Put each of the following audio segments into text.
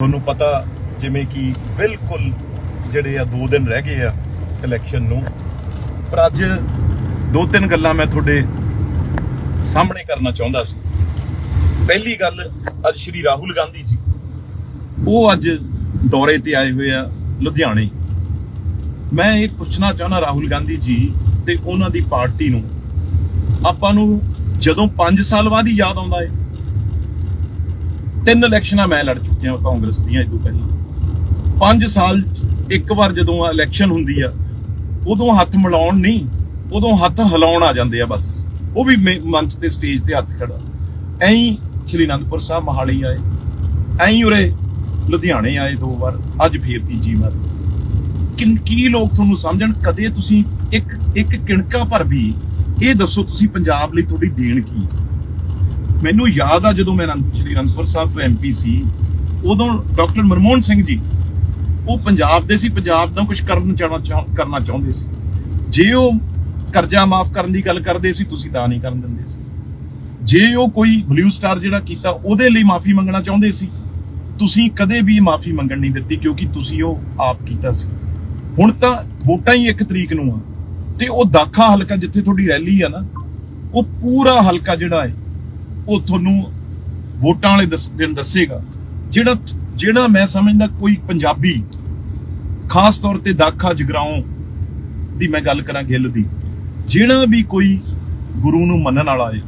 ਤੁਹਾਨੂੰ ਪਤਾ ਜਿਵੇਂ ਕਿ ਬਿਲਕੁਲ ਜਿਹੜੇ ਆ 2 ਦਿਨ ਰਹਿ ਗਏ ਆ ਇਲੈਕਸ਼ਨ ਨੂੰ, ਪਰ ਅੱਜ ਦੋ ਤਿੰਨ ਗੱਲਾਂ ਮੈਂ ਤੁਹਾਡੇ ਸਾਹਮਣੇ ਕਰਨਾ ਚਾਹੁੰਦਾ ਸੀ। ਪਹਿਲੀ ਗੱਲ ਅੱਜ ਸ਼੍ਰੀ ਰਾਹੁਲ ਗਾਂਧੀ ਜੀ, ਉਹ ਅੱਜ ਦੌਰੇ ਤੇ ਆਏ ਹੋਏ ਆ ਲੁਧਿਆਣੇ। ਮੈਂ ਇਹ ਪੁੱਛਣਾ ਚਾਹੁੰਦਾ ਰਾਹੁਲ ਗਾਂਧੀ ਜੀ ਤੇ ਉਹਨਾਂ ਦੀ ਪਾਰਟੀ ਨੂੰ, ਆਪਾਂ ਨੂੰ ਜਦੋਂ 5 ਸਾਲ ਬਾਅਦ ਹੀ ਯਾਦ ਆਉਂਦਾ ਏ। ਤਿੰਨ ਇਲੈਕਸ਼ਨਾਂ ਮੈਂ ਲੜ ਚੁੱਕਿਆ ਕਾਂਗਰਸ ਦੀਆਂ ਇਹ ਤੋਂ ਪਹਿਲਾਂ। 5 ਸਾਲ 'ਚ ਇੱਕ ਵਾਰ ਜਦੋਂ ਇਲੈਕਸ਼ਨ ਹੁੰਦੀ ਆ, ਉਦੋਂ ਹੱਥ ਮਿਲਾਉਣ ਨਹੀਂ, ਉਦੋਂ ਹੱਥ ਹਿਲਾਉਣ ਆ ਜਾਂਦੇ ਆ ਬਸ। ਉਹ ਵੀ ਮੇ- ਮੰਚ ਤੇ ਸਟੇਜ ਤੇ ਹੱਥ ਖੜਾ। ਐਂ ਸ਼੍ਰੀ ਅਨੰਦਪੁਰ ਸਾਹਿਬ ਮਹਾਲੀ ਆਏ। ਐਂ ਉਰੇ ਲੁਧਿਆਣੇ ਆਏ ਦੋ ਵਾਰ, ਅੱਜ ਫੇਰ ਤੀਜੀ ਵਾਰ। ਕਿਨ, ਕੀ ਲੋਕ ਤੁਹਾਨੂੰ ਸਮਝਣ? ਕਦੇ ਤੁਸੀਂ ਇੱਕ ਇੱਕ ਕਿਣਕਾ ਭਰ ਵੀ ਇਹ ਦੱਸੋ ਤੁਸੀਂ ਪੰਜਾਬ ਲਈ ਤੁਹਾਡੀ ਦੇਣ ਕੀ ਹੈ? ਮੈਨੂੰ ਯਾਦ ਆ ਜਦੋਂ ਮੈਂ ਸ਼੍ਰੀ ਅਨੰਦਪੁਰ ਸਾਹਿਬ ਤੋਂ ਐਮਪੀ ਸੀ, ਉਦੋਂ ਡਾਕਟਰ ਮਨਮੋਹਨ ਸਿੰਘ ਜੀ, ਉਹ ਪੰਜਾਬ ਦੇ ਸੀ, ਪੰਜਾਬ ਦਾ ਕੁਝ ਕਰਨ ਚਾਹਣਾ ਕਰਨਾ ਚਾਹੁੰਦੇ ਸੀ। ਜੇ ਉਹ ਕਰਜ਼ਾ ਮਾਫ ਕਰਨ ਦੀ ਗੱਲ ਕਰਦੇ ਸੀ, ਤੁਸੀਂ ਤਾਂ ਨਹੀਂ ਕਰਨ ਦਿੰਦੇ ਸੀ। ਜੇ ਉਹ ਕੋਈ ਬਲੂ ਸਟਾਰ ਜਿਹੜਾ ਕੀਤਾ, ਉਹਦੇ ਲਈ ਮਾਫੀ ਮੰਗਣਾ ਚਾਹੁੰਦੇ ਸੀ, ਤੁਸੀਂ ਕਦੇ ਵੀ ਮਾਫੀ ਮੰਗਣ ਨਹੀਂ ਦਿੱਤੀ, ਕਿਉਂਕਿ ਤੁਸੀਂ ਉਹ ਆਪ ਕੀਤਾ ਸੀ। ਹੁਣ ਤਾਂ ਵੋਟਾਂ ਹੀ ਇੱਕ ਤਰੀਕ ਨੂੰ ਆ, ਤੇ ਉਹ ਦਾਖਾ ਹਲਕਾ ਜਿੱਥੇ ਤੁਹਾਡੀ ਰੈਲੀ ਆ ਨਾ, ਉਹ ਪੂਰਾ ਹਲਕਾ ਜਿਹੜਾ ਹੈ ਉਹ ਤੁਹਾਨੂੰ ਵੋਟਾਂ ਵਾਲੇ ਦੱਸ- ਦਿਨ ਦੱਸੇਗਾ ਜਿਹੜਾ ਜਿਹੜਾ ਮੈਂ ਸਮਝਦਾ ਕੋਈ ਪੰਜਾਬੀ, ਖਾਸ ਤੌਰ ਤੇ ਦਾਖਾ ਜਗਰਾਉਂ ਦੀ ਮੈਂ ਗੱਲ ਕਰਾਂ ਗਿੱਲ ਦੀ, ਜਿਹੜਾ ਵੀ ਕੋਈ ਗੁਰੂ ਨੂੰ ਮੰਨਣ ਵਾਲਾ ਹੈ,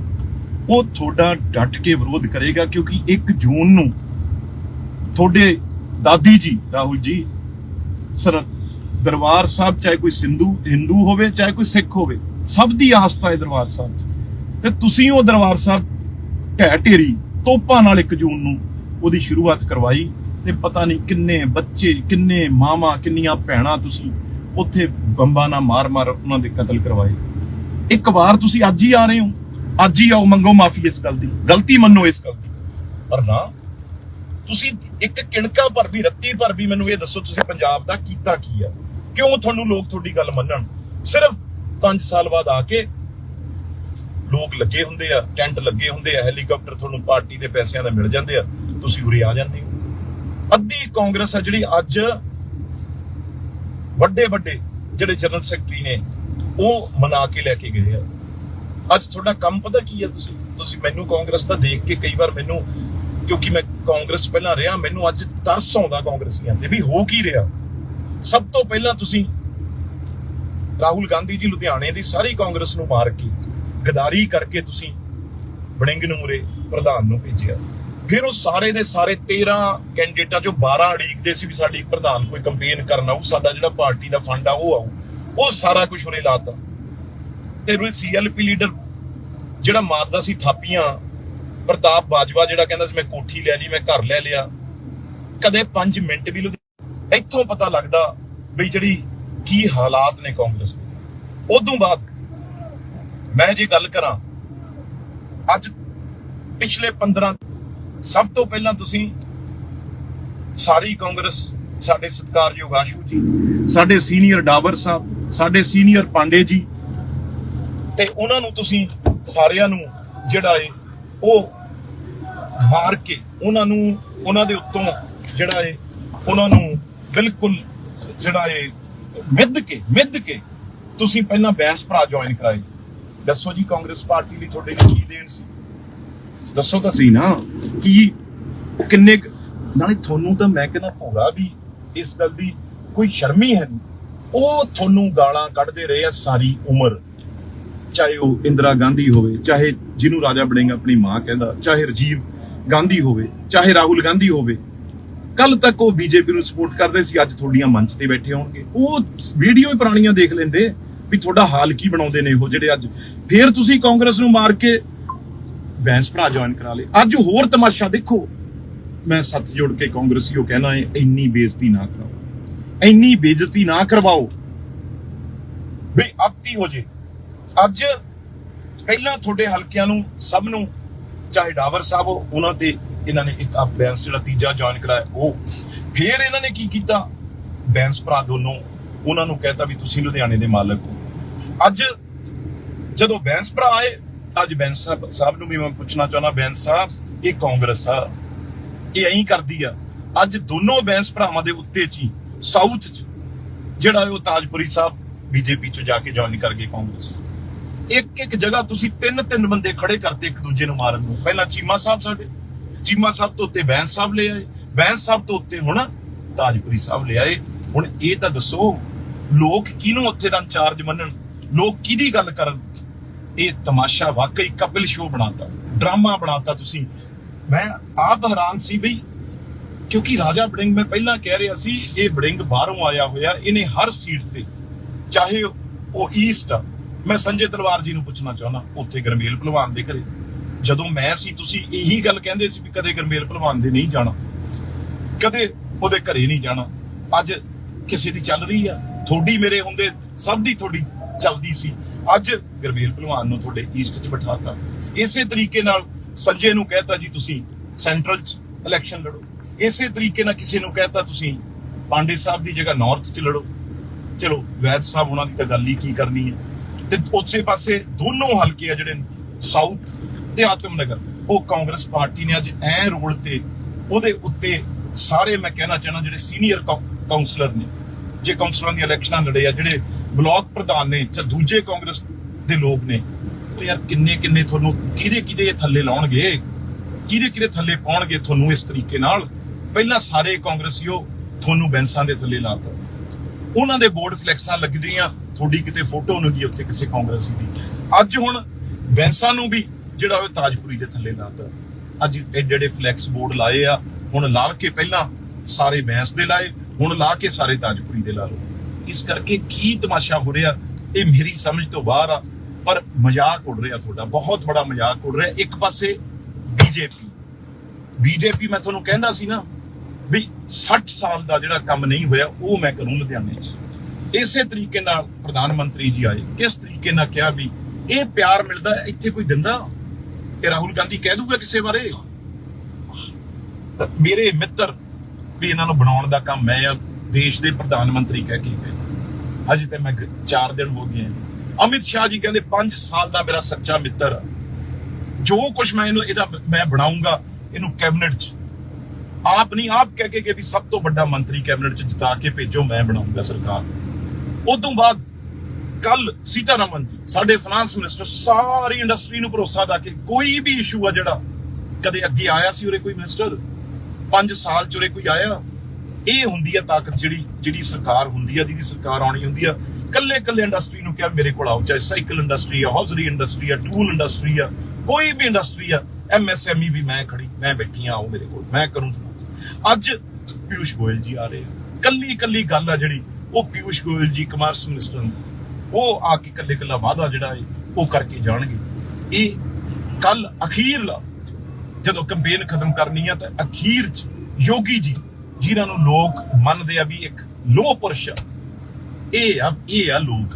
ਉਹ ਤੁਹਾਡਾ ਡਟ ਕੇ ਵਿਰੋਧ ਕਰੇਗਾ ਕਿਉਂਕਿ 1 ਜੂਨ ਨੂੰ ਤੁਹਾਡੇ ਦਾਦੀ ਜੀ, ਰਾਹੁਲ ਜੀ, ਸਰ ਦਰਬਾਰ ਸਾਹਿਬ, ਚਾਹੇ ਕੋਈ ਸਿੰਧੂ, ਹਿੰਦੂ ਹੋਵੇ, ਚਾਹੇ ਕੋਈ ਸਿੱਖ ਹੋਵੇ, ਸਭ ਦੀ ਆਸਥਾ ਹੈ ਦਰਬਾਰ ਸਾਹਿਬ 'ਚ। ਤੇ ਤੁਸੀਂ ਉਹ ਦਰਬਾਰ ਸਾਹਿਬ ਢਹਿ ਢੇਰੀ। ਤੋਪਾਂ ਨਾਲ 1 ਜੂਨ ਨੂੰ ਉਹਦੀ ਸ਼ੁਰੂਆਤ ਕਰਵਾਈ ਤੇ ਪਤਾ ਨਹੀਂ ਕਿੰਨੇ ਬੱਚੇ, ਕਿੰਨੇ ਮਾਵਾਂ, ਕਿੰਨੀਆਂ ਭੈਣਾਂ ਤੁਸੀਂ ਉੱਥੇ ਬੰਬਾਂ ਨਾਲ ਮਾਰ-ਮਾਰ ਉਹਨਾਂ ਦੇ ਕਤਲ ਕਰਵਾਏ। ਇੱਕ ਵਾਰ ਤੁਸੀਂ ਅੱਜ ਹੀ ਆ ਰਹੇ ਹੋ। ਅੱਜ ਹੀ ਆਓ, ਮੰਗੋ ਮਾਫੀ ਇਸ ਗੱਲ ਦੀ। ਗਲਤੀ ਮੰਨੋ ਇਸ ਗੱਲ ਦੀ। ਪਰ ਨਾ, ਤੁਸੀਂ ਇੱਕ ਕਿਣਕਾ ਭਰ ਵੀ ਰੱਤੀ ਭਰ ਵੀ ਮੈਨੂੰ ਇਹ ਦੱਸੋ, ਤੁਸੀਂ ਪੰਜਾਬ ਦਾ ਕੀਤਾ ਕੀ ਆ? ਕਿਉਂ ਤੁਹਾਨੂੰ ਲੋਕ ਤੁਹਾਡੀ ਗੱਲ ਮੰਨਣ? ਸਿਰਫ 5 ਸਾਲ ਬਾਅਦ ਆ ਕੇ ਲੋਕ ਲੱਗੇ ਹੁੰਦੇ ਆ, ਟੈਂਟ ਲੱਗੇ ਹੁੰਦੇ ਆ, ਹੈਲੀਕਾਪਟਰ ਤੁਹਾਨੂੰ ਪਾਰਟੀ ਦੇ ਪੈਸਿਆਂ ਦਾ ਮਿਲ ਜਾਂਦੇ ਆ, ਤੁਸੀਂ ਉਰੇ ਆ ਜਾਂਦੇ ਹੋ। ਅੱਧੀ ਕਾਂਗਰਸ ਆ ਜਿਹੜੀ ਅੱਜ ਵੱਡੇ ਵੱਡੇ ਜਿਹੜੇ ਜਨਰਲ ਸੈਕਟਰੀ ਨੇ, ਉਹ ਮਨਾ ਕੇ ਲੈ ਕੇ ਗਏ ਆ। ਅੱਜ ਤੁਹਾਡਾ ਕੰਮ ਪਤਾ ਕੀ ਹੈ ਤੁਸੀਂ? ਤੁਸੀਂ ਮੈਨੂੰ ਕਾਂਗਰਸ ਦਾ ਦੇਖ ਕੇ ਕਈ ਵਾਰ ਮੈਨੂੰ, ਕਿਉਂਕਿ ਮੈਂ ਕਾਂਗਰਸ ਪਹਿਲਾਂ ਰਿਹਾ, ਮੈਨੂੰ ਅੱਜ ਤਰਸ ਆਉਂਦਾ ਕਾਂਗਰਸੀਆਂ ਤੇ ਵੀ ਹੋ ਕੀ ਰਿਹਾ। ਸਭ ਤੋਂ ਪਹਿਲਾਂ ਤੁਸੀਂ ਰਾਹੁਲ ਗਾਂਧੀ ਜੀ ਲੁਧਿਆਣੇ ਦੀ ਸਾਰੀ ਕਾਂਗਰਸ ਨੂੰ ਮਾਰ ਕੇ ਗਦਾਰੀ ਕਰਕੇ ਤੁਸੀਂ ਬੜਿੰਗ ਨੂੰ ਮੁਰੇ ਪ੍ਰਧਾਨ ਨੂੰ ਭੇਜਿਆ। ਫਿਰ ਉਹ ਸਾਰੇ ਦੇ ਸਾਰੇ 13 ਕੈਂਡੀਡੇਟਾਂ ਚੋਂ 12 ਅੜੀਕਦੇ ਸੀ ਵੀ ਸਾਡੀ ਪ੍ਰਧਾਨ ਕੋਈ ਕੰਪੇਨ ਕਰਨ ਆਊ, ਸਾਡਾ ਜਿਹੜਾ ਪਾਰਟੀ ਦਾ ਫੰਡ ਆ, ਉਹ ਆਊ, ਉਹ ਸਾਰਾ ਕੁਝ ਉਰੇ ਲਾਤਾ ਤੇ ਉਹ ਸੀਐਲਪੀ ਲੀਡਰ ਜਿਹੜਾ ਮਾਰਦਾ ਸੀ ਥਾਪੀਆਂ, ਪ੍ਰਤਾਪ ਬਾਜਵਾ ਜਿਹੜਾ ਕਹਿੰਦਾ ਸੀ, ਮੈਂ ਕੋਠੀ ਲੈ ਲਈ, ਮੈਂ ਘਰ ਲੈ ਲਿਆ। ਕਦੇ 5 ਮਿੰਟ ਵੀ ਲੁਧਿ- ਇੱਥੋਂ ਪਤਾ ਲੱਗਦਾ ਵੀ ਜਿਹੜੀ ਕੀ ਹਾਲਾਤ ਨੇ ਕਾਂਗਰਸ ਦੇ। ਉਦੋਂ ਬਾਅਦ ਮੈਂ ਜੇ ਗੱਲ ਕਰਾਂ, ਅੱਜ ਪਿਛਲੇ 15 ਸਭ ਤੋਂ ਪਹਿਲਾਂ ਤੁਸੀਂ ਸਾਰੀ ਕਾਂਗਰਸ, ਸਾਡੇ ਸਤਿਕਾਰਯੋਗ ਆਸ਼ੂ ਜੀ, ਸਾਡੇ ਸੀਨੀਅਰ ਡਾਬਰ ਸਾਹਿਬ, ਸਾਡੇ ਸੀਨੀਅਰ ਪਾਂਡੇ ਜੀ, ਤੇ ਉਹਨਾਂ ਨੂੰ ਤੁਸੀਂ ਸਾਰਿਆਂ ਨੂੰ ਜਿਹੜਾ ਏ, ਉਹ ਮਾਰ ਕੇ ਉਹਨਾਂ ਨੂੰ, ਉਹਨਾਂ ਦੇ ਉੱਤੋਂ ਜਿਹੜਾ ਏ, ਉਹਨਾਂ ਨੂੰ ਬਿਲਕੁਲ ਜਿਹੜਾ ਏ, ਮਿੱਧ ਕੇ ਮਿੱਧ ਕੇ ਤੁਸੀਂ ਪਹਿਲਾਂ ਬੈਂਸ ਭਰਾ ਜੁਆਇਨ ਕਰਾਏ। ਦੱਸੋ ਜੀ, ਕਾਂਗਰਸ ਪਾਰਟੀ ਦੀ ਤੁਹਾਡੇ ਲਈ ਕੀ ਦੇਣ ਸੀ? ਦੱਸੋ ਤਾਂ ਸਹੀ ਨਾ, ਕੀ ਕਿੰਨੇ ਨਾਲੇ ਤੁਹਾਨੂੰ ਤਾਂ ਮੈਂ ਕਹਿੰਦਾ ਭੋਰਾ ਵੀ ਇਸ ਗੱਲ ਦੀ ਕੋਈ ਸ਼ਰਮ ਹੈ ਨਹੀਂ। ਉਹ ਤੁਹਾਨੂੰ ਗਾਲਾਂ ਕੱਢਦੇ ਰਹੇ ਆ ਸਾਰੀ ਉਮਰ। ਚਾਹੇ ਉਹ ਇੰਦਰਾ ਗਾਂਧੀ ਹੋਵੇ, ਚਾਹੇ ਜਿਹਨੂੰ ਰਾਜਾ ਬੜਿੰਗ ਆਪਣੀ ਮਾਂ ਕਹਿੰਦਾ, ਚਾਹੇ ਰਾਜੀਵ ਗਾਂਧੀ ਹੋਵੇ, ਚਾਹੇ ਰਾਹੁਲ ਗਾਂਧੀ ਹੋਵੇ। ਕੱਲ ਤੱਕ ਉਹ ਬੀਜੇਪੀ ਨੂੰ ਸਪੋਰਟ ਕਰਦੇ ਸੀ, ਅੱਜ ਤੁਹਾਡੀਆਂ ਮੰਚ ਤੇ ਬੈਠੇ ਹੋਣਗੇ। ਉਹ ਵੀਡੀਓ ਹੀ ਪੁਰਾਣੀਆਂ ਦੇਖ ਲੈਂਦੇ। ਵੀ ਤੁਹਾਡਾ ਹਾਲ ਕੀ ਬਣਾਉਂਦੇ ਨੇ ਉਹ ਜਿਹੜੇ ਅੱਜ? ਫੇਰ ਤੁਸੀਂ ਕਾਂਗਰਸ ਨੂੰ ਮਾਰ ਕੇ ਬੈਂਸ ਭਰਾ ਜੁਆਇਨ ਕਰਾ ਲਏ। ਅੱਜ ਹੋਰ ਤਮਾਸ਼ਾ ਦੇਖੋ। ਮੈਂ ਸੱਤ ਜੋੜ ਕੇ ਕਾਂਗਰਸੀਓ ਕਹਿਣਾ ਹੈ, ਇੰਨੀ ਬੇਇੱਜ਼ਤੀ ਨਾ ਕਰਾਓ। ਇੰਨੀ ਬੇਇੱਜ਼ਤੀ ਨਾ ਕਰਵਾਓ। ਵੀ ਅੱਤੀ ਹੋ ਜੇ। ਅੱਜ ਪਹਿਲਾਂ ਤੁਹਾਡੇ ਹਲਕਿਆਂ ਨੂੰ, ਸਭ ਨੂੰ, ਚਾਹੇ ਡਾਵਰ ਸਾਹਿਬ ਹੋ, ਉਹਨਾਂ ਤੇ ਇਹਨਾਂ ਨੇ ਇੱਕ ਬੈਂਸ ਜਿਹੜਾ ਤੀਜਾ ਜੁਆਇਨ ਕਰਾਇਆ, ਉਹ। ਫਿਰ ਇਹਨਾਂ ਨੇ ਕੀ ਕੀਤਾ? ਬੈਂਸ ਭਰਾ ਦੋਨੋਂ, ਉਹਨਾਂ ਨੂੰ ਕਹਿਤਾ ਵੀ ਤੁਸੀਂ ਲੁਧਿਆਣੇ ਦੇ ਮਾਲਕ ਹੋ। ਅੱਜ ਜਦੋਂ ਬੈਂਸ ਭਰਾ ਆਏ, ਅੱਜ ਬੈਂਸ ਸਾਹਿਬ ਨੂੰ ਵੀ ਮੈਂ ਪੁੱਛਣਾ ਚਾਹੁੰਦਾ, ਬੈਂਸ ਸਾਹਿਬ, ਇਹ ਕਾਂਗਰਸ ਆ। ਇਹ ਐਂ ਕਰਦੀ ਆ, ਅੱਜ ਦੋਨੋਂ ਬੈਂਸ ਭਰਾਵਾਂ ਦੇ ਉੱਤੇ ਚ ਹੀ ਸਾਊਥ ਚ, ਜਿਹੜਾ ਉਹ ਤਾਜਪੁਰੀ ਸਾਹਿਬ ਬੀਜੇਪੀ ਚੋਂ ਜਾ ਕੇ ਜੁਆਇਨ ਕਰ ਗਏ ਕਾਂਗਰਸ। ਇੱਕ ਇੱਕ ਜਗ੍ਹਾ ਤੁਸੀਂ ਤਿੰਨ ਤਿੰਨ ਬੰਦੇ ਖੜੇ ਕਰਤੇ ਇੱਕ ਦੂਜੇ ਨੂੰ ਮਾਰਨ ਨੂੰ। ਪਹਿਲਾਂ ਚੀਮਾ ਸਾਹਿਬ ਸਾਡੇ, ਚੀਮਾ ਸਾਹਿਬ ਤੋਂ ਉੱਤੇ ਬੈਂਸ ਸਾਹਿਬ ਲੈ ਆਏ। ਬੈਂਸ ਸਾਹਿਬ ਤੋਂ ਉੱਤੇ ਹੁਣ ਤਾਜਪੁਰੀ ਸਾਹਿਬ ਲੈ ਆਏ। ਹੁਣ ਇਹ ਤਾਂ ਦੱਸੋ, ਲੋਕ ਕਿਹਨੂੰ ਉੱਥੇ ਦਾ ਇੰਚਾਰਜ ਮੰਨਣ? ਲੋਕ ਕਿਹਦੀ ਗੱਲ ਕਰਨ? ਇਹ ਤਮਾਸ਼ਾ ਵਾਕਈ ਕਪਿਲ ਸ਼ੋਅ ਬਣਾਤਾ, ਡਰਾਮਾ ਬਣਾਤਾ ਤੁਸੀਂ। ਮੈਂ ਆਪ ਹੈਰਾਨ ਸੀ ਬਈ, ਕਿਉਂਕਿ ਰਾਜਾ ਬੜਿੰਗ ਮੈਂ ਪਹਿਲਾਂ ਕਹਿ ਰਿਹਾ ਸੀ, ਇਹ ਬੜਿੰਗ ਬਾਹਰੋਂ ਆਇਆ ਹੋਇਆ, ਇਹਨੇ ਹਰ ਸੀਟ ਤੇ, ਚਾਹੇ ਉਹ ਈਸਟ ਆ, ਮੈਂ ਸੰਜੇ ਤਲਵਾਰ ਜੀ ਨੂੰ ਪੁੱਛਣਾ ਚਾਹੁੰਦਾ, ਉੱਥੇ ਗਰਮੇਲ ਭਲਵਾਨ ਦੇ ਘਰੇ। ਜਦੋਂ ਮੈਂ ਸੀ, ਤੁਸੀਂ ਇਹੀ ਗੱਲ ਕਹਿੰਦੇ ਸੀ ਵੀ ਕਦੇ ਗਰਮੇਲ ਭਲਵਾਨ ਦੇ ਨਹੀਂ ਜਾਣਾ। ਕਦੇ ਉਹਦੇ ਘਰੇ ਨਹੀਂ ਜਾਣਾ। ਅੱਜ ਕਿਸੇ ਦੀ ਚੱਲ ਰਹੀ ਆ, ਥੋੜੀ ਮੇਰੇ ਹੁੰਦੇ, ਸਭ ਦੀ ਥੋੜੀ ਚੱਲਦੀ ਸੀ। ਅੱਜ ਗਰਮੇਲ ਭਲਵਾਨ ਨੂੰ ਤੁਹਾਡੇ ਈਸਟ 'ਚ ਬਿਠਾਤਾ। ਇਸੇ ਤਰੀਕੇ ਨਾਲ ਸੰਜੇ ਨੂੰ ਕਹਿਤਾ ਜੀ ਤੁਸੀਂ ਸੈਂਟਰਲ 'ਚ ਇਲੈਕਸ਼ਨ ਲੜੋ। ਇਸੇ ਤਰੀਕੇ ਨਾਲ ਕਿਸੇ ਨੂੰ ਕਹਿਤਾ ਤੁਸੀਂ ਪਾਂਡੇ ਸਾਹਿਬ ਦੀ ਜਗ੍ਹਾ ਨਾਰਥ 'ਚ ਲੜੋ। ਚਲੋ, ਵੈਦ ਸਾਹਿਬ ਉਹਨਾਂ ਦੀ ਤਾਂ ਗੱਲ ਹੀ ਕੀ ਕਰਨੀ ਹੈ। ਤੇ ਉਸੇ ਪਾਸੇ ਦੋਨੋਂ ਹਲਕੇ ਆ ਜਿਹੜੇ ਸਾਊਥ ਤੇ ਆਤਮਨਗਰ। ਉਹ ਕਾਂਗਰਸ ਪਾਰਟੀ ਨੇ ਅੱਜ ਐ ਰੋਲ ਤੇ ਉਹਦੇ ਉੱਤੇ ਸਾਰੇ ਮੈਂ ਕਹਿਣਾ ਚਾਹਣਾ ਜਿਹੜੇ ਸੀਨੀਅਰ ਕਾਉਂਸਲਰ ਨੇ, ਜੇ ਕਾਉਂਸਲਰਾਂ ਦੀ ਇਲੈਕਸ਼ਨਾਂ ਲੜੇ ਆ, ਜਿਹੜੇ ਬਲਾਕ ਪ੍ਰਧਾਨ ਨੇ ਜਾਂ ਦੂਜੇ ਕਾਂਗਰਸ ਦੇ ਲੋਕ ਨੇ, ਉਹ ਯਾਰ ਕਿੰਨੇ ਕਿੰਨੇ ਤੁਹਾਨੂੰ ਕਿਹਦੇ ਕਿਹਦੇ ਇਹ ਥੱਲੇ ਲਾਉਣਗੇ? ਕਿਹਦੇ ਕਿਹਦੇ ਥੱਲੇ ਪਾਉਣਗੇ ਤੁਹਾਨੂੰ ਇਸ ਤਰੀਕੇ ਨਾਲ? ਪਹਿਲਾਂ ਸਾਰੇ ਕਾਂਗਰਸੀਓ ਤੁਹਾਨੂੰ ਬੈਂਸਾਂ ਦੇ ਥੱਲੇ ਲਾਤਾ। ਉਹਨਾਂ ਦੇ ਬੋਰਡ ਫਲੈਕਸਾਂ ਲੱਗ ਰਹੀਆਂ ਤੁਹਾਡੀ ਕਿਤੇ ਫੋਟੋ ਨਹੀਂ ਉੱਥੇ ਕਿਸੇ ਕਾਂਗਰਸੀ ਦੀ। ਅੱਜ ਹੁਣ ਬੈਂਸਾਂ ਨੂੰ ਵੀ ਜਿਹੜਾ ਉਹ ਤਾਜਪੁਰੀ ਦੇ ਥੱਲੇ ਲਾਤਾ। ਅੱਜ ਇਹ ਜਿਹੜੇ ਫਲੈਕਸ ਬੋਰਡ ਲਾਏ ਆ, ਹੁਣ ਲਾ ਕੇ ਪਹਿਲਾਂ ਸਾਰੇ ਬੈਂਸ ਦੇ ਲਾਏ, ਹੁਣ ਲਾ ਕੇ ਸਾਰੇ ਤਾਜਪੁਰੀ ਦੇ ਲਾ ਲਓ। ਇਸ ਕਰਕੇ ਕੀ ਤਮਾਸ਼ਾ ਹੋ ਰਿਹਾ, ਇਹ ਮੇਰੀ ਸਮਝ ਤੋਂ ਬਾਹਰ ਆ, ਪਰ ਮਜ਼ਾਕ ਉੜ ਰਿਹਾ ਤੁਹਾਡਾ, ਬਹੁਤ ਬੜਾ ਮਜ਼ਾਕ ਉੜ ਰਿਹਾ। ਇੱਕ ਪਾਸੇ ਬੀਜੇਪੀ ਬੀਜੇਪੀ ਮੈਂ ਤੁਹਾਨੂੰ ਕਹਿੰਦਾ ਸੀ ਨਾ ਵੀ 60 ਸਾਲ ਦਾ ਜਿਹੜਾ ਕੰਮ ਨਹੀਂ ਹੋਇਆ, ਉਹ ਮੈਂ ਕਰੂੰ ਲੁਧਿਆਣੇ 'ਚ। ਇਸੇ ਤਰੀਕੇ ਨਾਲ ਪ੍ਰਧਾਨ ਮੰਤਰੀ ਜੀ ਆਏ। ਕਿਸ ਤਰੀਕੇ ਨਾਲ ਕਿਹਾ ਵੀ ਇਹ ਪਿਆਰ ਮਿਲਦਾ, ਇੱਥੇ ਕੋਈ ਦਿੰਦਾ? ਇਹ ਰਾਹੁਲ ਗਾਂਧੀ ਕਹਿ ਦੂਗਾ ਕਿਸੇ ਬਾਰੇ? ਮੇਰੇ ਮਿੱਤਰ ਵੀ ਇਹਨਾਂ ਨੂੰ ਬਣਾਉਣ ਦਾ ਕੰਮ ਮੈਂ ਆ, ਦੇਸ਼ ਦੇ ਪ੍ਰਧਾਨ ਮੰਤਰੀ ਕਹਿ ਕੇ ਗਏ। ਹਜੇ ਤੇ ਮੈਂ 4 ਦਿਨ ਹੋ ਗਏ ਅਮਿਤ ਸ਼ਾਹ ਜੀ ਕਹਿੰਦੇ 5 ਸਾਲ ਦਾ ਮੇਰਾ ਸੱਚਾ ਮਿੱਤਰ। ਜੋ ਕੁਝ ਮੈਂ ਇਹਨੂੰ, ਇਹਦਾ ਮੈਂ ਬਣਾਉਂਗਾ ਇਹਨੂੰ ਕੈਬਨਿਟ 'ਚ। ਆਪ ਨਹੀਂ, ਆਪ ਕਹਿ ਕੇ ਕਿ ਵੀ ਸਭ ਤੋਂ ਵੱਡਾ ਮੰਤਰੀ ਕੈਬਨਿਟ 'ਚ ਜਿਤਾ ਕੇ ਭੇਜੋ, ਮੈਂ ਬਣਾਉਂਗਾ ਸਰਕਾਰ। ਉਦੋਂ ਬਾਅਦ ਕੱਲ ਸੀਤਾਰਮਨ ਜੀ, ਸਾਡੇ ਫਾਈਨਾਂਸ ਮਿਨਿਸਟਰ ਸਾਰੀ ਇੰਡਸਟਰੀ ਨੂੰ ਭਰੋਸਾ ਦਾ ਕਿ ਕੋਈ ਵੀ ਇਸ਼ੂ ਆ ਜਿਹੜਾ, ਕਦੇ ਅੱਗੇ ਆਇਆ ਸੀ ਉਰੇ ਕੋਈ ਮਿਨਿਸਟਰ 5 ਸਾਲ ਚ ਉਰੇ ਕੋਈ ਆਇਆ? ਇਹ ਹੁੰਦੀ ਹੈ ਤਾਕਤ ਜਿਹੜੀ ਜਿਹੜੀ ਸਰਕਾਰ ਹੁੰਦੀ ਆ, ਜਿਹਦੀ ਸਰਕਾਰ ਆਉਣੀ ਹੁੰਦੀ ਆ। ਕੱਲੇ ਕੱਲੇ ਇੰਡਸਟਰੀ ਨੂੰ ਕਿਹਾ ਮੇਰੇ ਕੋਲ ਆਓ, ਚਾਹੇ ਸਾਈਕਲ ਇੰਡਸਟਰੀ ਆ ਹੌਜ਼ਰੀ ਇੰਡਸਟਰੀ ਆ ਟੂਲ ਇੰਡਸਟਰੀ ਆ, ਕੋਈ ਵੀ ਇੰਡਸਟਰੀ ਆ ਐਮਐਸਐਮਈ ਵੀ ਮੈਂ ਖੜੀ, ਮੈਂ ਬੈਠੀ ਆ, ਆਓ ਮੇਰੇ ਕੋਲ, ਮੈਂ ਕਰੂੰ ਅੱਜ ਪਿਊਸ਼ ਗੋਇਲ ਜੀ ਆ ਰਹੇ ਆ। ਕੱਲੀ ਕੱਲੀ ਗੱਲ ਆ ਜਿਹੜੀ, ਉਹ ਪਿਊਸ਼ ਗੋਇਲ ਜੀ ਕਮਰਸ ਮਿਨਿਸਟਰ ਨੂੰ। ਉਹ ਆ ਕੇ ਕੱਲੇ ਕੱਲਾ ਵਾਅਦਾ ਜਿਹੜਾ ਹੈ ਉਹ ਕਰਕੇ ਜਾਣਗੇ। ਇਹ ਕੱਲ ਅਖੀਰਲਾ, ਜਦੋਂ ਕੰਪੇਨ ਖਤਮ ਕਰਨੀ ਆ, ਤਾਂ ਅਖੀਰ ਚ ਯੋਗੀ ਜੀ ਜਿਨ੍ਹਾਂ ਨੂੰ ਲੋਕ ਮੰਨਦੇ ਆ ਵੀ ਇੱਕ ਲੋਹ ਪੁਰਸ਼ ਇਹ ਆ ਇਹ ਆ ਲੋਕ।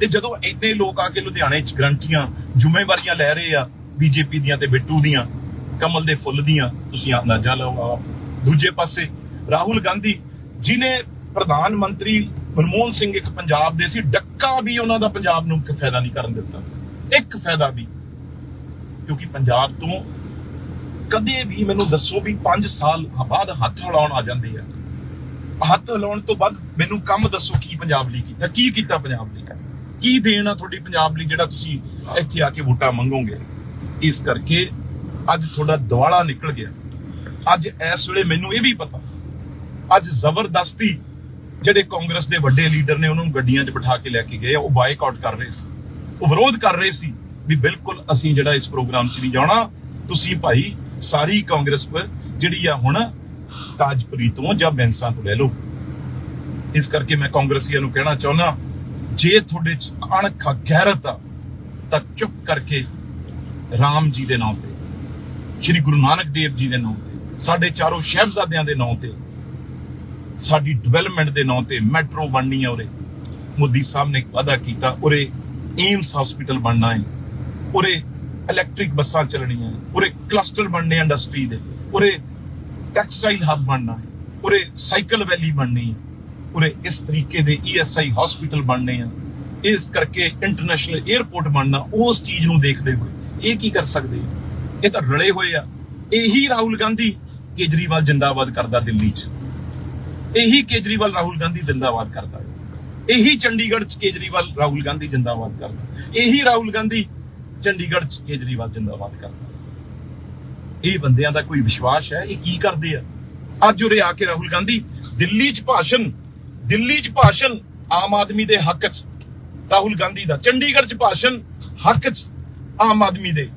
ਤੇ ਜਦੋਂ ਇੰਨੇ ਲੋਕ ਆ ਕੇ ਲੁਧਿਆਣੇ ਚ ਗਰੰਟੀਆਂ ਜ਼ਿੰਮੇਵਾਰੀਆਂ ਲੈ ਰਹੇ ਆ, ਬੀਜੇਪੀ ਦੀਆਂ ਤੇ ਬਿੱਟੂ ਦੀਆਂ, ਕਮਲ ਦੇ ਫੁੱਲ ਦੀਆਂ, ਤੁਸੀਂ ਅੰਦਾਜ਼ਾ ਲਾਓ ਆਪ। ਦੂਜੇ ਪਾਸੇ ਰਾਹੁਲ ਗਾਂਧੀ, ਜਿਨੇ ਪ੍ਰਧਾਨ ਮੰਤਰੀ ਮਨਮੋਹਨ ਸਿੰਘ ਇੱਕ ਪੰਜਾਬ ਦੇ ਸੀ, ਡੱਕਾ ਵੀ ਉਹਨਾਂ ਦਾ ਪੰਜਾਬ ਨੂੰ ਇੱਕ ਫਾਇਦਾ ਨਹੀਂ ਕਰਨ ਦਿੱਤਾ। ਇੱਕ ਫਾਇਦਾ ਵੀ, ਕਿਉਂਕਿ ਪੰਜਾਬ ਤੋਂ ਕਦੇ ਵੀ ਮੈਨੂੰ ਦੱਸੋ ਵੀ 5 ਸਾਲ ਬਾਅਦ ਹੱਥ ਹਿਲਾਉਣ ਆ ਜਾਂਦੇ ਆ। ਹੱਥ ਹਿਲਾਉਣ ਤੋਂ ਬਾਅਦ ਮੈਨੂੰ ਕੰਮ ਦੱਸੋ ਕੀ ਪੰਜਾਬ ਲਈ ਕੀਤਾ ਕੀ ਕੀਤਾ ਪੰਜਾਬ ਲਈ? ਕੀ ਦੇਣਾ ਤੁਹਾਡੀ ਪੰਜਾਬ ਲਈ ਜਿਹੜਾ ਤੁਸੀਂ ਇੱਥੇ ਆ ਕੇ ਵੋਟਾਂ ਮੰਗੋਗੇ? ਇਸ ਕਰਕੇ ਅੱਜ ਤੁਹਾਡਾ ਦਿਵਾਲਾ ਨਿਕਲ ਗਿਆ। ਅੱਜ ਇਸ ਵੇਲੇ ਮੈਨੂੰ ਇਹ ਵੀ ਪਤਾ ਅੱਜ ਜ਼ਬਰਦਸਤੀ ਜਿਹੜੇ ਕਾਂਗਰਸ ਦੇ ਵੱਡੇ ਲੀਡਰ ਨੇ ਉਹਨਾਂ ਨੂੰ ਗੱਡੀਆਂ 'ਚ ਬਿਠਾ ਕੇ ਲੈ ਕੇ ਗਏ ਆ, ਉਹ ਬਾਈਕਾਟ ਕਰ ਰਹੇ ਸੀ। ਉਹ ਵਿਰੋਧ ਕਰ ਰਹੇ ਸੀ ਵੀ ਬਿਲਕੁਲ ਅਸੀਂ ਜਿਹੜਾ ਇਸ ਪ੍ਰੋਗਰਾਮ 'ਚ ਨਹੀਂ ਜਾਣਾ ਤੁਸੀਂ ਭਾਈ ਸਾਰੀ ਕਾਂਗਰਸ ਪਰ ਜਿਹੜੀ ਆ ਹੁਣ ਤਾਜਪੁਰੀ ਤੋਂ ਜਾਂ ਬੈਂਸਾਂ ਤੋਂ ਲੈ ਲਓ। ਇਸ ਕਰਕੇ ਮੈਂ ਕਾਂਗਰਸੀਆਂ ਨੂੰ ਕਹਿਣਾ ਚਾਹੁੰਦਾ, ਜੇ ਤੁਹਾਡੇ 'ਚ ਅਣਖ ਗਹਿਰਤ ਆ, ਤਾਂ ਚੁੱਪ ਕਰਕੇ ਰਾਮ ਜੀ ਦੇ ਨਾਮ ਤੇ, ਸ਼੍ਰੀ ਗੁਰੂ ਨਾਨਕ ਦੇਵ ਜੀ ਦੇ ਨਾਮ ਤੇ, ਸਾਡੇ ਚਾਰੋਂ ਸ਼ਹਿਬਜ਼ਾਦਿਆਂ ਦੇ ਨਾਮ ਤੇ, ਸਾਡੀ ਡਿਵੈਲਪਮੈਂਟ ਦੇ ਨਾਂ ਤੇ ਮੈਟਰੋ ਬਣਨੀ ਹੈ ਉਰੇ। ਮੋਦੀ ਸਾਹਿਬ ਨੇ ਵਾਅਦਾ ਕੀਤਾ, ਉਰੇ ਏਮਸ ਹਸਪੀਟਲ ਬਣਨਾ ਹੈ। ਉਰੇ ਇਲੈਕਟ੍ਰਿਕ ਬੱਸਾਂ ਚੱਲਣੀਆਂ ਉਰੇ ਕਲਸਟਰ ਬਣਨੇ ਇੰਡਸਟਰੀ ਦੇ ਉਰੇ ਟੈਕਸਟਾਈਲ ਹੱਬ ਬਣਨਾ ਉਰੇ ਸਾਈਕਲ ਵੈਲੀ ਬਣਨੀ ਹੈ ਉਰੇ ਇਸ ਤਰੀਕੇ ਦੇ ਈਐਸਆਈ ਹਸਪੀਟਲ ਬਣਨੇ ਆ, ਇਸ ਕਰਕੇ ਇੰਟਰਨੈਸ਼ਨਲ 에ਅਰਪੋਰਟ ਬਣਨਾ, ਉਸ ਚੀਜ਼ ਨੂੰ ਦੇਖਦੇ ਹੋਏ, ਇਹ ਕੀ ਕਰ ਸਕਦੇ ਇਹ ਤਾਂ ਰਲੇ ਹੋਏ ਆ। ਇਹੀ ਰਾਹੁਲ ਗਾਂਧੀ ਕੇਜਰੀਵਾਲ ਜਿੰਦਾਬਾਦ ਕਰਦਾ ਦਿੱਲੀ 'ਚ। ਇਹੀ ਕੇਜਰੀਵਾਲ ਰਾਹੁਲ ਗਾਂਧੀ ਜਿੰਦਾਬਾਦ ਕਰਦਾ। ਇਹੀ ਚੰਡੀਗੜ੍ਹ 'ਚ ਕੇਜਰੀਵਾਲ ਰਾਹੁਲ ਗਾਂਧੀ ਜਿੰਦਾਬਾਦ ਕਰਦਾ। ਇਹੀ ਰਾਹੁਲ ਗਾਂਧੀ ਚੰਡੀਗੜ੍ਹ 'ਚ ਕੇਜਰੀਵਾਲ ਜਿੰਦਾਬਾਦ ਕਰਦਾ ਇਹ ਬੰਦਿਆਂ ਦਾ ਕੋਈ ਵਿਸ਼ਵਾਸ ਹੈ? ਇਹ ਕੀ ਕਰਦੇ ਆ? ਅੱਜ ਉਰੇ ਆ ਕੇ ਰਾਹੁਲ ਗਾਂਧੀ, ਦਿੱਲੀ 'ਚ ਭਾਸ਼ਣ, ਦਿੱਲੀ 'ਚ ਭਾਸ਼ਣ ਆਮ ਆਦਮੀ ਦੇ ਹੱਕ 'ਚ। ਰਾਹੁਲ ਗਾਂਧੀ ਦਾ ਚੰਡੀਗੜ੍ਹ 'ਚ ਭਾਸ਼ਣ ਹੱਕ 'ਚ, ਆਮ ਆਦਮੀ ਦੇ।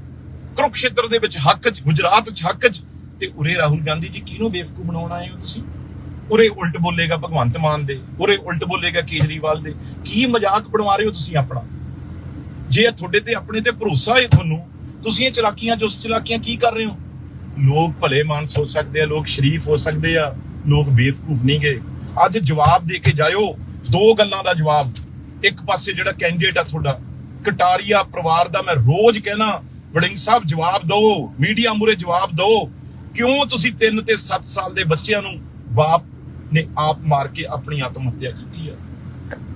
ਕੁਰੂਕਸ਼ੇਤਰ ਦੇ ਵਿੱਚ ਹੱਕ 'ਚ, ਗੁਜਰਾਤ 'ਚ ਹੱਕ 'ਚ। ਤੇ ਉਰੇ ਰਾਹੁਲ ਗਾਂਧੀ ਜੀ, ਕਿਹਨੂੰ ਬੇਵਕੂਫ ਬਣਾਉਣਾ ਆਏ ਹੋ ਤੁਸੀਂ? ਉਰੇ ਉਲਟ ਬੋਲੇਗਾ ਭਗਵੰਤ ਮਾਨ ਦੇ, ਉਰੇ ਉਲਟ ਬੋਲੇਗਾ ਕੇਜਰੀਵਾਲ ਦੇ। ਕੀ ਮਜ਼ਾਕ ਬਣਵਾ ਰਹੇ ਹੋ ਤੁਸੀਂ ਆਪਣਾ? ਜੇ ਇਹ ਤੁਹਾਡੇ ਤੇ ਆਪਣੇ ਤੇ ਭਰੋਸਾ ਹੈ ਤੁਹਾਨੂੰ, ਤੁਸੀਂ ਇਹ ਚਲਾਕੀਆਂ ਚੁਸ ਚਲਾਕੀਆਂ ਕੀ ਕਰ ਰਹੇ ਹੋ? ਲੋਕ ਭਲੇ ਮਾਨਸ ਹੋ ਸਕਦੇ ਆ, ਲੋਕ ਸ਼ਰੀਫ ਹੋ ਸਕਦੇ ਆ, ਲੋਕ ਬੇਵਕੂਫ ਨਹੀਂ ਗਏ ਅੱਜ ਜਵਾਬ ਦੇ ਕੇ ਜਾਇਓ, ਦੋ ਗੱਲਾਂ ਦਾ ਜਵਾਬ। ਇੱਕ ਪਾਸੇ ਜਿਹੜਾ ਕੈਂਡੀਡੇਟ ਆ ਤੁਹਾਡਾ, ਕਟਾਰੀਆ ਪਰਿਵਾਰ ਦਾ ਮੈਂ ਰੋਜ਼ ਕਹਿਣਾ, ਵੜਿੰਗ ਸਾਹਿਬ ਜਵਾਬ ਦਿਓ ਮੀਡੀਆ ਮੂਰੇ ਜਵਾਬ ਦਿਓ ਕਿਉਂ ਤੁਸੀਂ 3 ਤੇ 7 ਸਾਲ ਦੇ ਬੱਚਿਆਂ ਨੂੰ ਬਾਪ ਨੇ ਆਪ ਮਾਰ ਕੇ ਆਪਣੀ ਆਤਮ ਹੱਤਿਆ ਕੀਤੀ ਆ?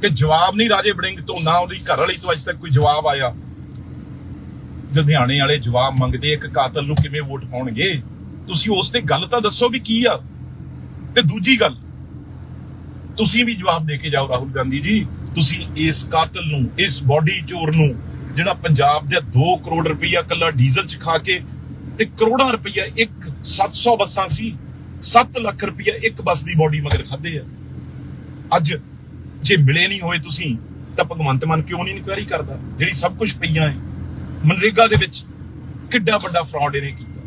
ਤੇ ਜਵਾਬ ਨਹੀਂ ਰਾਜੇ ਵੜਿੰਗ ਤੋਂ, ਨਾ ਉਹਦੀ ਘਰ ਵਾਲੀ ਤੋਂ ਅੱਜ ਤੱਕ ਕੋਈ ਜਵਾਬ ਆਇਆ। ਲੁਧਿਆਣੇ ਵਾਲੇ ਜਵਾਬ ਮੰਗਦੇ ਇੱਕ ਕਾਤਲ ਨੂੰ ਕਿਵੇਂ ਵੋਟ ਪਾਉਣਗੇ? ਤੁਸੀਂ ਉਸ ਤੇ ਗੱਲ ਤਾਂ ਦੱਸੋ ਵੀ ਕੀ ਆ। ਤੇ ਦੂਜੀ ਗੱਲ, ਤੁਸੀਂ ਵੀ ਜਵਾਬ ਦੇ ਕੇ ਜਾਓ ਰਾਹੁਲ ਗਾਂਧੀ ਜੀ। ਤੁਸੀਂ ਇਸ ਕਾਤਲ ਨੂੰ, ਇਸ ਬਾਡੀ ਚੋਰ ਨੂੰ, ਜਿਹੜਾ ਪੰਜਾਬ ਦੇ 2 ਕਰੋੜ ਰੁਪਈਆ ਕੱਲਾ ਡੀਜ਼ਲ ਚ ਖਾ ਕੇ ਤੇ ਕਰੋੜਾਂ ਰੁਪਈਆ ਇੱਕ 700 ਬੱਸਾਂ ਸੀ 7 ਲੱਖ ਰੁਪਈਆ ਇੱਕ ਬੱਸ ਦੀ ਬਾਡੀ ਮਗਰ ਖਾਦੇ ਆ। ਅੱਜ ਜੇ ਮਿਲੇ ਨਹੀਂ ਹੋਏ ਤੁਸੀਂ, ਤਾਂ ਭਗਵੰਤ ਮਾਨ ਕਿਉਂ ਨਹੀਂ ਇਨਕੁਆਇਰੀ ਕਰਦਾ? ਜਿਹੜੀ ਸਭ ਕੁਝ ਪਈਆਂ ਹੈ ਮਨਰੇਗਾ ਦੇ ਵਿੱਚ ਕਿੱਡਾ ਵੱਡਾ ਫਰਾਡ ਇਹਨੇ ਕੀਤਾ।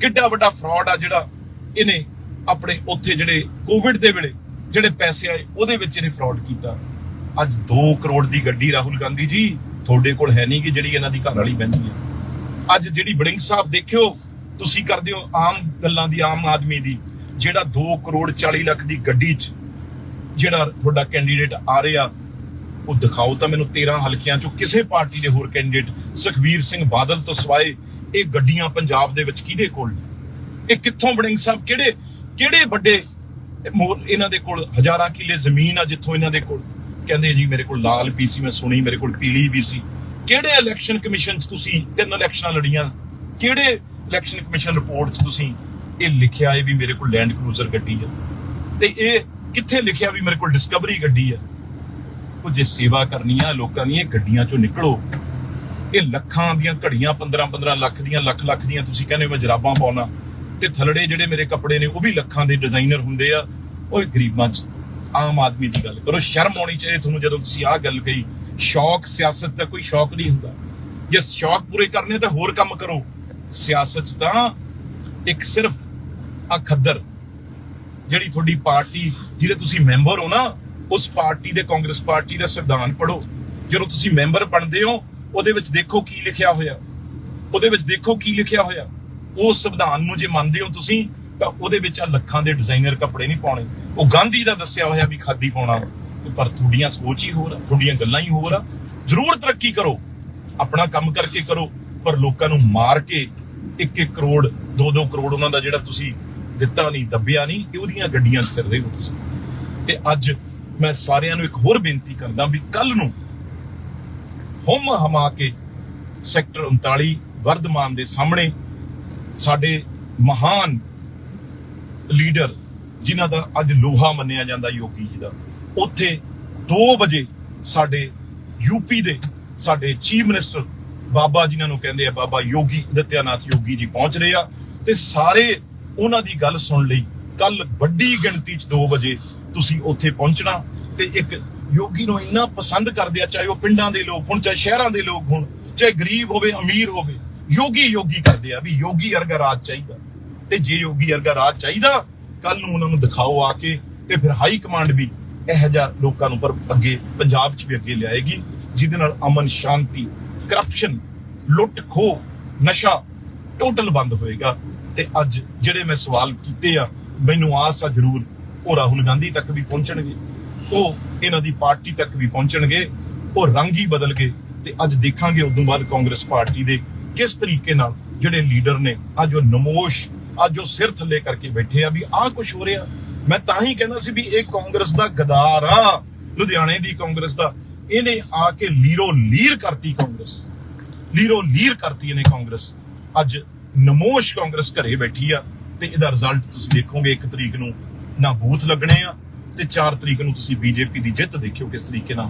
ਕਿੱਡਾ ਵੱਡਾ ਫਰਾਡ ਆ ਜਿਹੜਾ ਇਹਨੇ ਆਪਣੇ ਉੱਥੇ ਜਿਹੜੇ ਕੋਵਿਡ ਦੇ ਵੇਲੇ ਜਿਹੜੇ ਪੈਸੇ ਆਏ, ਉਹਦੇ ਵਿੱਚ ਇਹਨੇ ਫਰਾਡ ਕੀਤਾ। ਅੱਜ 2 ਕਰੋੜ ਦੀ ਗੱਡੀ ਰਾਹੁਲ ਗਾਂਧੀ ਜੀ, ਤੁਹਾਡੇ ਕੋਲ ਹੈ ਨਹੀਂ ਕਿ ਜਿਹੜੀ ਇਹਨਾਂ ਦੀ ਘਰ ਵਾਲੀ ਬੈਠੀ ਹੈ। ਅੱਜ ਜਿਹੜੀ ਬੜਿੰਗ ਸਾਹਿਬ ਦੇਖਿਓ, ਤੁਸੀਂ ਕਰਦੇ ਹੋ ਆਮ ਗੱਲਾਂ ਦੀ, ਆਮ ਆਦਮੀ ਦੀ, ਜਿਹੜਾ 2 ਕਰੋੜ 40 ਲੱਖ ਦੀ ਗੱਡੀ 'ਚ ਜਿਹੜਾ ਤੁਹਾਡਾ ਕੈਂਡੀਡੇਟ ਆ ਰਿਹਾ, ਉਹ ਦਿਖਾਓ ਤਾਂ ਮੈਨੂੰ 13 ਹਲਕਿਆਂ ਚੋਂ ਕਿਸੇ ਪਾਰਟੀ ਦੇ ਹੋਰ ਕੈਂਡੀਡੇਟ ਸੁਖਬੀਰ ਸਿੰਘ ਬਾਦਲ ਤੋਂ ਸਵਾਏ ਇਹ ਗੱਡੀਆਂ ਪੰਜਾਬ ਦੇ ਵਿੱਚ ਕਿਹਦੇ ਕੋਲ ਇਹ ਕਿੱਥੋਂ ਬੜਿੰਗ ਸਾਹਿਬ? ਕਿਹੜੇ ਕਿਹੜੇ ਵੱਡੇ ਮੋਰ ਇਹਨਾਂ ਦੇ ਕੋਲ ਹਜ਼ਾਰਾਂ ਕਿੱਲੇ ਜ਼ਮੀਨ ਆ ਜਿੱਥੋਂ ਇਹਨਾਂ ਦੇ ਕੋਲ? ਕਹਿੰਦੇ ਜੀ ਮੇਰੇ ਕੋਲ ਲਾਲ ਵੀ ਸੀ, ਮੈਂ ਸੁਣੀ, ਮੇਰੇ ਕੋਲ ਪੀਲੀ ਵੀ ਸੀ। ਕਿਹੜੇ ਇਲੈਕਸ਼ਨ ਕਮਿਸ਼ਨ 'ਚ ਤੁਸੀਂ ਤਿੰਨ ਇਲੈਕਸ਼ਨਾਂ ਲੜੀਆਂ? ਕਿਹੜੇ ਇਲੈਕਸ਼ਨ ਕਮਿਸ਼ਨ ਰਿਪੋਰਟ 'ਚ ਤੁਸੀਂ ਇਹ ਲਿਖਿਆ ਹੈ ਵੀ ਮੇਰੇ ਕੋਲ ਲੈਂਡ ਕਰੂਜ਼ਰ ਗੱਡੀ ਆ? ਤੇ ਇਹ ਕਿੱਥੇ ਲਿਖਿਆ ਵੀ ਮੇਰੇ ਕੋਲ ਡਿਸਕਵਰੀ ਗੱਡੀ ਆ ਉਹ ਜੇ ਸੇਵਾ ਕਰਨੀ ਆ ਲੋਕਾਂ ਦੀਆਂ ਗੱਡੀਆਂ ਚੋਂ ਨਿਕਲੋ। ਇਹ ਲੱਖਾਂ ਦੀਆਂ ਘੜੀਆਂ 15 15 ਲੱਖ ਦੀਆਂ, ਲੱਖ ਲੱਖ ਦੀਆਂ, ਤੁਸੀਂ ਕਹਿੰਦੇ ਹੋ ਮੈਂ ਜਰਾਬਾਂ ਪਾਉਣਾ। ਤੇ ਥਲੜੇ ਜਿਹੜੇ ਮੇਰੇ ਕੱਪੜੇ ਨੇ, ਉਹ ਵੀ ਲੱਖਾਂ ਦੇ ਡਿਜ਼ਾਈਨਰ ਹੁੰਦੇ ਆ। ਉਹ ਗਰੀਬਾਂ 'ਚ, ਆਮ ਆਦਮੀ ਦੀ ਗੱਲ ਕਰੋ, ਸ਼ਰਮ ਆਉਣੀ ਚਾਹੀਦੀ ਤੁਹਾਨੂੰ ਜਦੋਂ ਤੁਸੀਂ ਆਹ ਗੱਲ ਕਹੀ। ਸ਼ੌਕ ਸਿਆਸਤ ਦਾ ਕੋਈ ਸ਼ੌਕ ਨਹੀਂ ਹੁੰਦਾ। ਜੇ ਸ਼ੌਕ ਪੂਰੇ ਕਰਨੇ ਤਾਂ ਹੋਰ ਕੰਮ ਕਰੋ। ਸਿਆਸਤ 'ਚ ਤਾਂ ਇੱਕ ਸਿਰਫ ਆ ਜਿਹੜੀ ਤੁਹਾਡੀ ਪਾਰਟੀ ਜਿਹਦੇ ਤੁਸੀਂ ਮੈਂਬਰ ਹੋ ਨਾ, ਉਸ ਪਾਰਟੀ ਦੇ ਕਾਂਗਰਸ ਪਾਰਟੀ ਦਾ ਸੰਵਿਧਾਨ ਪੜੋ ਜਦੋਂ ਤੁਸੀਂ ਮੈਂਬਰ ਬਣਦੇ ਹੋ, ਉਹਦੇ ਵਿੱਚ ਦੇਖੋ ਕੀ ਲਿਖਿਆ ਹੋਇਆ। ਉਹਦੇ ਵਿੱਚ ਦੇਖੋ ਕੀ ਲਿਖਿਆ ਹੋਇਆ। ਉਸ ਸੰਵਿਧਾਨ ਨੂੰ ਜੇ ਮੰਨਦੇ ਹੋ ਤੁਸੀਂ, ਤਾਂ ਉਹਦੇ ਵਿੱਚ ਆ ਲੱਖਾਂ ਦੇ ਡਿਜ਼ਾਈਨਰ ਕੱਪੜੇ ਨਹੀਂ ਪਾਉਣੇ। ਉਹ ਗਾਂਧੀ ਦਾ ਦੱਸਿਆ ਹੋਇਆ ਵੀ ਖਾਦੀ ਪਾਉਣਾ। ਤੇ ਪਰ ਤੁਹਾਡੀਆਂ ਸੋਚ ਹੀ ਹੋਰ ਆ, ਤੁਹਾਡੀਆਂ ਗੱਲਾਂ ਹੀ ਹੋਰ ਆ। ਜ਼ਰੂਰ ਤਰੱਕੀ ਕਰੋ। ਆਪਣਾ ਕੰਮ ਕਰਕੇ ਕਰੋ। ਪਰ ਲੋਕਾਂ ਨੂੰ ਮਾਰ ਕੇ 1-1 ਕਰੋੜ 2-2 ਕਰੋੜ ਉਹਨਾਂ ਦਾ ਜਿਹੜਾ ਤੁਸੀਂ ਦਿੱਤਾ ਨਹੀਂ, ਦੱਬਿਆ ਨਹੀਂ ਇਹ ਉਹਦੀਆਂ ਗੱਡੀਆਂ 'ਚ ਕਰਦੇ ਹੋ ਤੁਸੀਂ। ਤੇ ਅੱਜ ਮੈਂ ਸਾਰਿਆਂ ਨੂੰ ਇੱਕ ਹੋਰ ਬੇਨਤੀ ਕਰਦਾ ਵੀ ਕੱਲ ਨੂੰ ਹੁੰਮ ਹਮਾ ਕੇ ਸੈਕਟਰ 39 ਵਰਧਮਾਨ ਦੇ ਸਾਹਮਣੇ ਸਾਡੇ ਮਹਾਨ ਲੀਡਰ, ਜਿਨ੍ਹਾਂ ਦਾ ਅੱਜ ਲੋਹਾ ਮੰਨਿਆ ਜਾਂਦਾ ਯੋਗੀ ਜੀ ਦਾ, ਉੱਥੇ 2 ਵਜੇ ਸਾਡੇ ਯੂਪੀ ਦੇ ਸਾਡੇ ਚੀਫ ਮਿਨਿਸਟਰ ਬਾਬਾ ਜਿਨ੍ਹਾਂ ਨੂੰ ਕਹਿੰਦੇ ਆ ਬਾਬਾ ਯੋਗੀ ਦਿੱਤਿਆਨਾਥ ਯੋਗੀ ਜੀ ਪਹੁੰਚ ਰਹੇ ਆ ਤੇ ਸਾਰੇ ਉਹਨਾਂ ਦੀ ਗੱਲ ਸੁਣ ਲਈ। ਕੱਲ ਵੱਡੀ ਗਿਣਤੀ ਚ 2 ਵਜੇ ਤੁਸੀਂ ਉੱਥੇ ਪਹੁੰਚਣਾ ਤੇ ਇੱਕ ਯੋਗੀ ਨੂੰ ਇੰਨਾ ਪਸੰਦ ਕਰਦੇ ਆ, ਚਾਹੇ ਉਹ ਪਿੰਡਾਂ ਦੇ ਲੋਕ ਹੋਣ, ਚਾਹੇ ਸ਼ਹਿਰਾਂ ਦੇ ਲੋਕ ਹੋਣ, ਚਾਹੇ ਗਰੀਬ ਹੋਵੇ, ਅਮੀਰ ਹੋਵੇ, ਯੋਗੀ ਯੋਗੀ ਕਰਦੇ ਆ ਵੀ ਯੋਗੀ ਵਰਗਾ ਰਾਜ ਚਾਹੀਦਾ। ਤੇ ਜੇ ਯੋਗੀ ਵਰਗਾ ਰਾਜ ਚਾਹੀਦਾ, ਕੱਲ ਨੂੰ ਉਹਨਾਂ ਨੂੰ ਦਿਖਾਓ ਆ ਕੇ ਤੇ ਫਿਰ ਹਾਈ ਕਮਾਂਡ ਵੀ ਇਹੋ ਜਿਹਾ ਲੋਕਾਂ ਨੂੰ ਪਰ ਅੱਗੇ ਪੰਜਾਬ 'ਚ ਵੀ ਅੱਗੇ ਲਿਆਏਗੀ, ਜਿਹਦੇ ਨਾਲ ਅਮਨ, ਸ਼ਾਂਤੀ ਕਰਪਸ਼ਨ ਲੁੱਟ ਖੋਹ ਨਸ਼ਾ ਟੋਟਲ ਬੰਦ ਹੋਏਗਾ। ਤੇ ਅੱਜ ਜਿਹੜੇ ਮੈਂ ਸਵਾਲ ਕੀਤੇ ਆ, ਮੈਨੂੰ ਆਸ ਆ ਜ਼ਰੂਰ ਉਹ ਰਾਹੁਲ ਗਾਂਧੀ ਤੱਕ ਵੀ ਪਹੁੰਚਣਗੇ, ਉਹ ਇਹਨਾਂ ਦੀ ਪਾਰਟੀ ਤੱਕ ਵੀ ਪਹੁੰਚਣਗੇ, ਉਹ ਰੰਗ ਹੀ ਬਦਲ ਗਏ ਤੇ ਅੱਜ ਦੇਖਾਂਗੇ ਉਦੋਂ ਬਾਅਦ ਕਾਂਗਰਸ ਪਾਰਟੀ ਦੇ ਕਿਸ ਤਰੀਕੇ ਨਾਲ ਜਿਹੜੇ ਲੀਡਰ ਨੇ, ਅੱਜ ਉਹ ਨਮੋਸ਼, ਅੱਜ ਉਹ ਸਿਰ ਥੱਲੇ ਕਰਕੇ ਬੈਠੇ ਆ ਵੀ ਆਹ ਕੁਝ ਹੋ ਰਿਹਾ। ਮੈਂ ਤਾਂ ਹੀ ਕਹਿੰਦਾ ਸੀ ਵੀ ਇਹ ਕਾਂਗਰਸ ਦਾ ਗਦਾਰ ਆ, ਲੁਧਿਆਣੇ ਦੀ ਕਾਂਗਰਸ ਦਾ, ਇਹਨੇ ਆ ਕੇ ਲੀਰੋ ਲੀਰ ਕਰਤੀ ਕਾਂਗਰਸ। ਲੀਰੋ ਲੀਰ ਕਰਤੀ ਇਹਨੇ ਕਾਂਗਰਸ। ਅੱਜ ਨਮੋਸ਼ ਕਾਂਗਰਸ ਘਰੇ ਬੈਠੀ ਆ ਤੇ ਇਹਦਾ ਰਿਜ਼ਲਟ ਤੁਸੀਂ ਦੇਖੋਗੇ 1 ਤਰੀਕ ਨੂੰ ਨਾ ਬੂਥ ਲੱਗਣੇ ਆ ਤੇ 4 ਤਰੀਕ ਨੂੰ ਤੁਸੀਂ ਬੀਜੇਪੀ ਦੀ ਜਿੱਤ ਦੇਖਿਓ ਕਿਸ ਤਰੀਕੇ ਨਾਲ।